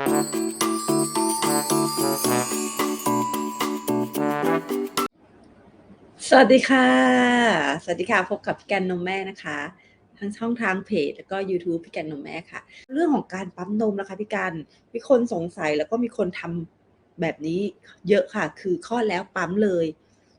สวัสดีค่ะ สวัสดีค่ะ พบกับพี่แกนนมแม่นะคะ ทั้งช่องทางเพจแล้วก็ YouTube พี่แกนนมแม่ค่ะ เรื่องของการปั๊มนมนะคะพี่กันมีคนสงสัยแล้วก็มีคนทำแบบนี้เยอะค่ะ คือข้อดแล้วปั๊มเลย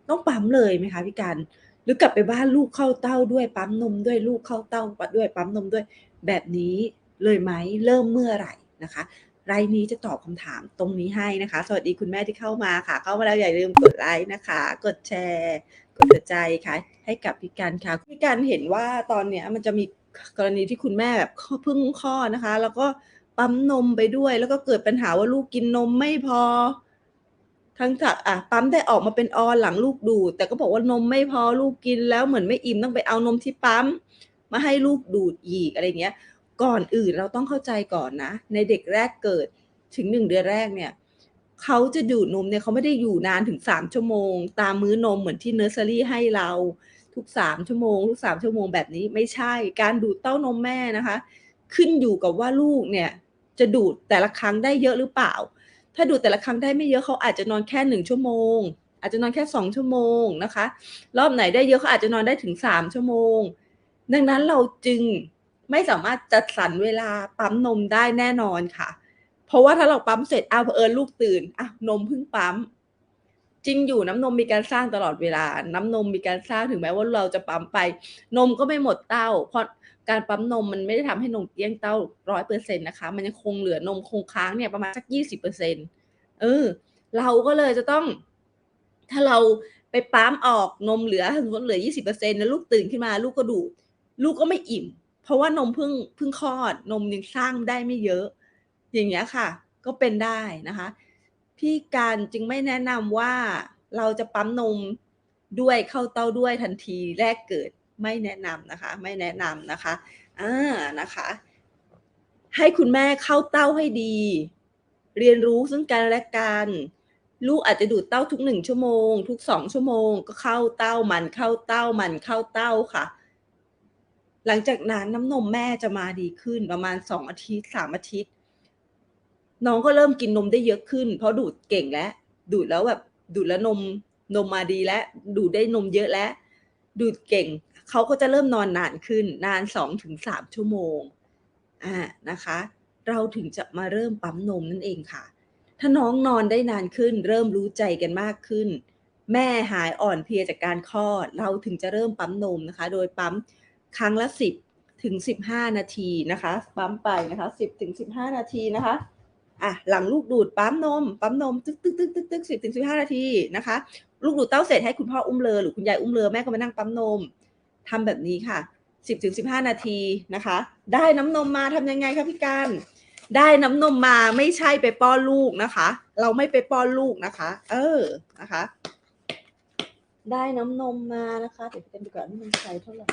ต้องปั๊มเลยไหมคะพี่กันหรือกลับไปบ้านลูกเข้าเต้าด้วยปั๊มนมด้วยลูกเข้าเต้าด้วยปั๊มนมด้วยแบบนี้เลยไหมเริ่มเมื่อไหร่นะคะ รายนี้จะตอบคำถามตรงนี้ให้นะคะ สวัสดีคุณแม่ที่เข้ามาค่ะ เข้ามาแล้วอย่าลืมกดไลค์นะคะ กดแชร์ กดหัวใจค่ะ ให้กับพี่การค่ะพี่การเห็นว่าตอนเนี้ยมันจะมีกรณีที่คุณแม่แบบเพิ่งคลอดนะคะ แล้วก็ปั๊มนมไปด้วย แล้วก็เกิดปัญหาว่าลูกกินนมไม่พอ ทั้งจากอะปั๊มได้ออกมาเป็นออนหลังลูกดูดแต่ก็บอกว่านมไม่พอลูกกินแล้วเหมือนไม่อิ่มต้องไปเอานมที่ปั๊มมาให้ลูกดูดอีกอะไรเงี้ย ก่อนอื่นเราต้องเข้าใจก่อนนะ ในเด็กแรกเกิดถึงหนึ่งเดือนแรกเนี่ยเขาจะดูดนมเนี่ยเขาไม่ได้อยู่นานถึงสามชั่วโมง ตามมื้อนมเหมือนที่เนอร์เซอรี่ให้เราทุกสามชั่วโมงทุกสามชั่วโมงแบบนี้ไม่ใช่การดูดเต้านมแม่นะคะ ขึ้นอยู่กับว่าลูกเนี่ยจะดูดแต่ละครั้งได้เยอะหรือเปล่า ถ้าดูดแต่ละครั้งได้ไม่เยอะเขาอาจจะนอนแค่หนึ่งชั่วโมง อาจจะนอนแค่สองชั่วโมงนะคะ รอบไหนได้เยอะเขาอาจจะนอนได้ถึงสามชั่วโมง ดังนั้นเราจึง ไม่สามารถจัดสรรเวลาปั๊มนมได้แน่นอนค่ะ เพราะว่าถ้าเราปั๊มเสร็จอ้าวเผอิญลูกตื่นอะนมเพิ่งปั๊มจริงอยู่น้ำนมมีการสร้างตลอดเวลา น้ำนมมีการสร้างถึงแม้ว่าเราจะปั๊มไป นมก็ไม่หมดเต้า เพราะการปั๊มนมมันไม่ได้ทำให้นมเกี้ยงเต้าร้อยเปอร์เซ็นต์นะคะ มันยังคงเหลือนมคงค้างเนี่ยประมาณสักยี่สิบเปอร์เซ็นต์เออ เราก็เลยจะต้อง ถ้าเราไปปั๊มออกนมเหลือสมมติเหลือยี่สิบเปอร์เซ็นต์แล้วลูกตื่นขึ้นมา ลูกก็ดูด ลูกก็ไม่อิ่ม เพราะว่านมเพิ่งเพิ่งคลอดนมยังสร้างได้ไม่เยอะ อย่างเงี้ยค่ะ ก็เป็นได้นะคะ พี่การจึงไม่แนะนำว่าเราจะปั๊มนมด้วยเข้าเต้าด้วยทันทีแรกเกิดไม่แนะนำนะคะ ไม่แนะนำนะคะอ่านะคะ ให้คุณแม่เข้าเต้าให้ดี เรียนรู้ซึ่งกันและกันลูกอาจจะดูดเต้าทุกหนึ่งชั่วโมง ทุกสองชั่วโมง ก็เข้าเต้ามันเข้าเต้ามันเข้าเต้าค่ะ หลังจากนั้นน้ำนมแม่จะมาดีขึ้นประมาณสองอาทิตย์สามอาทิตย์ น้องก็เริ่มกินนมได้เยอะขึ้น เพราะดูดเก่งแล้ว ดูดแล้วแบบดูดแล้วนมนมมาดีแล้วดูดได้นมเยอะแล้ว ดูดเก่งเขาก็จะเริ่มนอนนานขึ้น นานสองถึงสามชั่วโมงอ่านะคะ เราถึงจะมาเริ่มปั๊มนมนั่นเองค่ะ ถ้าน้องนอนได้นานขึ้น เริ่มรู้ใจกันมากขึ้น แม่หายอ่อนเพลียจากการคลอด เราถึงจะเริ่มปั๊มนมนะคะ โดยปั๊ม ครั้งละสิบถึงสิบห้านาทีนะคะปั๊มไปนะคะสิบถึงสิบห้านาทีนะคะอะหลังลูกดูดปั๊มนมปั๊มนมตึ๊กตึ๊กตึ๊กตึกตึกสิบถึงสิบห้านาทีนะคะ ลูกดูดเต้าเสร็จให้คุณพ่ออุ้มเลยหรือคุณยายอุ้มเลยแม่ก็มานั่งปั๊มนมทำแบบนี้ค่ะสิบถึงสิบห้านาทีนะคะ ได้น้ำนมมาทำยังไงคะพี่การได้น้ำนมมาไม่ใช่ไปป้อนลูกนะคะ เราไม่ไปป้อนลูกนะคะ เออนะคะ ได้น้ำนมมานะคะเดี๋ยวกันดีกว่านี่มันใช้เท่าไหร่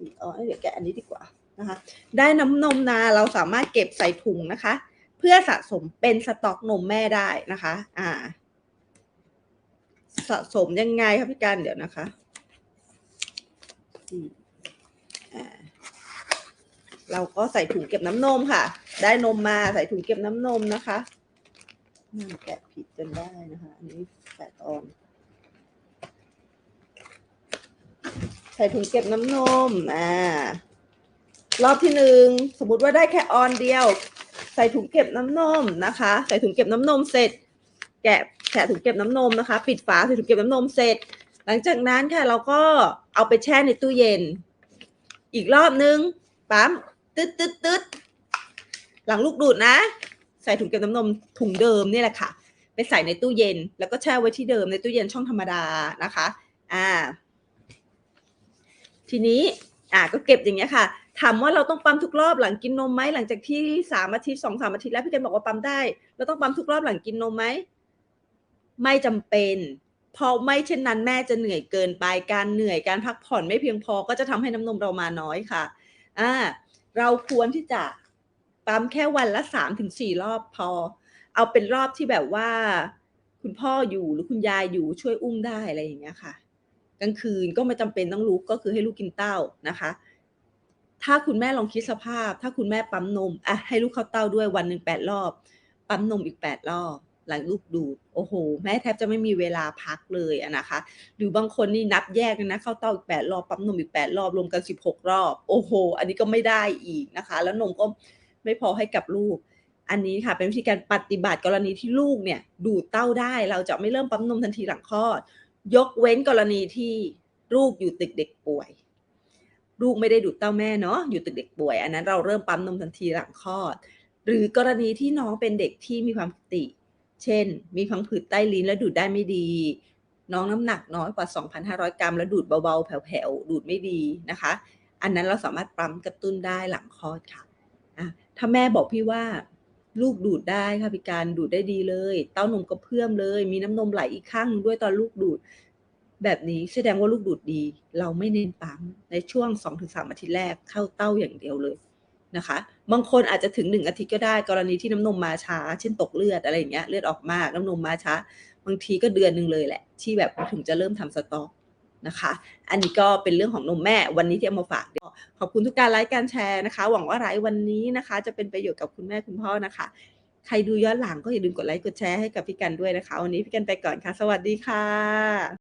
สี่อ๋อเดี๋ยวแกะอันนี้ดีกว่านะคะ ได้น้ำนมนาเราสามารถเก็บใส่ถุงนะคะ เพื่อสะสมเป็นสต็อกนมแม่ได้นะคะ อ่า สะสมยังไงครับพี่การเดี๋ยวนะคะเราก็ใส่ถุงเก็บน้ำนมค่ะ ได้นมมาใส่ถุงเก็บน้ำนมนะคะนั่นแกะผิดจนได้นะคะ อันนี้แปดออน ส่ถุงเก็บน้ำนม อ่า รอบที่หนึ่งสมมติว่าได้แค่ออนเดียว ใส่ถุงเก็บน้ำนมนะคะ ใส่ถุงเก็บน้ำนมเสร็จ แกะแกะถุงเก็บน้ำนมนะคะ ปิดฝาใส่ถุงเก็บน้ำนมเสร็จ หลังจากนั้นค่ะเราก็เอาไปแช่ในตู้เย็น อีกรอบนึงปั๊มตึ๊ดตึ๊ดตึ๊ดหลังลูกดูดนะ ใส่ถุงเก็บน้ำนมถุงเดิมนี่แหละค่ะ ไปใส่ในตู้เย็น แล้วก็แช่ไว้ที่เดิมในตู้เย็นช่องธรรมดานะคะ อ่า ทีนี้อ่าก็เก็บอย่างเงี้ยค่ะ ถามว่าเราต้องปั๊มทุกรอบหลังกินนมไหมหลังจากที่สามอาทิตย์สองสามอาทิตย์แล้วพี่กันบอกว่าปั๊มได้ เราต้องปั๊มทุกรอบหลังกินนมไหมไม่จำเป็นเพราะไม่เช่นนั้นแม่จะเหนื่อยเกินไปการเหนื่อยการพักผ่อนไม่เพียงพอก็จะทำให้น้ำนมเรามาน้อยค่ะอ่าเราควรที่จะปั๊มแค่วันละสามถึงสี่รอบพอ เอาเป็นรอบที่แบบว่า คุณพ่ออยู่หรือคุณยายอยู่ช่วยอุ้มได้อะไรอย่างเงี้ยค่ะ กลางคืนก็ไม่จำเป็นต้องลุกก็คือให้ลูกกินเต้านะคะ ถ้าคุณแม่ลองคิดสภาพ ถ้าคุณแม่ปั๊มนมอะให้ลูกเข้าเต้าด้วยวันหนึ่ง8รอบ ปั๊มนมอีก8รอบ หลังลูกดูดโอ้โฮแม่แทบจะไม่มีเวลาพักเลยอะนะคะ หรือบางคนนี่นับแยกนะเข้าเต้าอีก8รอบปั๊มนมอีก8รอบรวมกัน16รอบ โอ้โฮอันนี้ก็ไม่ได้อีกนะคะ แล้วนมก็ไม่พอให้กับลูกอันนี้ค่ะเป็นวิธีการปฏิบัติกรณีที่ลูกเนี่ยดูดเต้าได้ เราจะไม่เริ่มปั๊มนมทันทีหลังคลอด ยกเว้นกรณีที่ลูกอยู่ตึกเด็กป่วย ลูกไม่ได้ดูดเต้าแม่เนาะอยู่ตึกเด็กป่วย อันนั้นเราเริ่มปั๊มนมทันทีหลังคลอด หรือกรณีที่น้องเป็นเด็กที่มีความผิดติ เช่น มีพังผืดใต้ลิ้นและดูดได้ไม่ดี น้องน้ำหนักน้อยกว่า 2,500 กรัม แล้วดูดเบาๆ แผ่วๆ ดูดไม่ดีนะคะ อันนั้นเราสามารถปั๊มกระตุ้นได้หลังคลอดค่ะะถ้าแม่บอกพี่ว่า ลูกดูดได้ค่ะพี่การดูดได้ดีเลย เต้านมกระเพื่อมเลย มีน้ำนมไหลอีกข้างด้วยตอนลูกดูด แบบนี้แสดงว่าลูกดูดดี เราไม่เน้นปั๊มในช่วง 2-3อาทิตย์แรกเข้าเต้าอย่างเดียวเลยนะคะบางคนอาจจะถึง1อาทิตย์ก็ได้กรณีที่น้ำนมมาช้า เช่นตกเลือดอะไรอย่างเงี้ยเลือดออกมากน้ำนมมาช้า บางทีก็เดือนหนึ่งเลยแหละ ที่แบบถึงจะเริ่มทำสต๊อก นะคะ อันนี้ก็เป็นเรื่องของนมแม่วันนี้ที่เอามาฝากขอบคุณทุกการไลค์การแชร์นะคะ หวังว่าไลฟ์วันนี้นะคะ จะเป็นประโยชน์กับคุณแม่คุณพ่อนะคะ ใครดูย้อนหลังก็อย่าลืมกดไลค์กดแชร์ให้กับพี่กันด้วยนะคะ วันนี้พี่กันไปก่อนค่ะ สวัสดีค่ะ